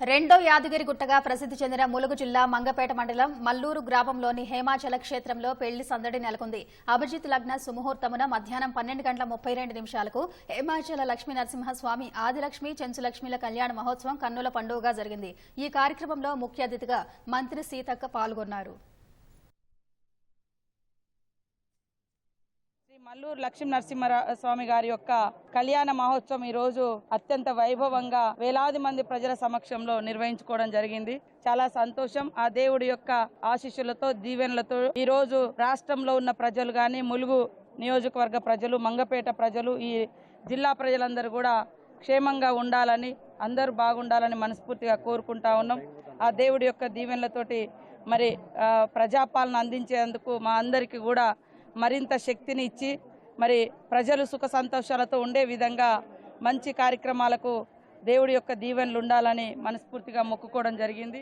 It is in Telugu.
రెండో యాదగిరిగుట్టగా ప్రసిద్ధి చెందిన ములుగు జిల్లా మంగపేట మండలం మల్లూరు గ్రామంలోని హేమాచల క్షేత్రంలో పెళ్ళి సందడి నెలకొంది. అభిజిత్ లగ్న సుముహూర్తమున మధ్యాహ్నం పన్నెండు గంటల ముప్పై రెండు నిమిషాలకు హేమాచల లక్ష్మీ నరసింహస్వామి ఆదిలక్ష్మి చెంచులక్ష్మిల కళ్యాణ మహోత్సవం కన్నుల పండుగగా జరిగింది. ఈ కార్యక్రమంలో ముఖ్య అతిథిగా మంత్రి సీతక్క పాల్గొన్నారు. మల్లూరు లక్ష్మీ నరసింహ స్వామి గారి యొక్క కళ్యాణ మహోత్సవం ఈ రోజు అత్యంత వైభవంగా వేలాది మంది ప్రజల సమక్షంలో నిర్వహించుకోవడం జరిగింది. చాలా సంతోషం. ఆ దేవుడి యొక్క ఆశీస్సులతో దీవెనలతో ఈ రోజు రాష్ట్రంలో ఉన్న ప్రజలు గాని ములుగు నియోజకవర్గ ప్రజలు మంగపేట ప్రజలు ఈ జిల్లా ప్రజలందరూ కూడా క్షేమంగా ఉండాలని అందరూ బాగుండాలని మనస్ఫూర్తిగా కోరుకుంటా ఉన్నాం. ఆ దేవుడి యొక్క దీవెనలతోటి మరి ప్రజాపాలన అందించేందుకు మా అందరికీ కూడా మరింత శక్తిని ఇచ్చి మరి ప్రజలు సుఖ సంతోషాలతో ఉండే విధంగా మంచి కార్యక్రమాలకు దేవుడి యొక్క దీవెనలు ఉండాలని మనస్ఫూర్తిగా మొక్కుకోవడం జరిగింది.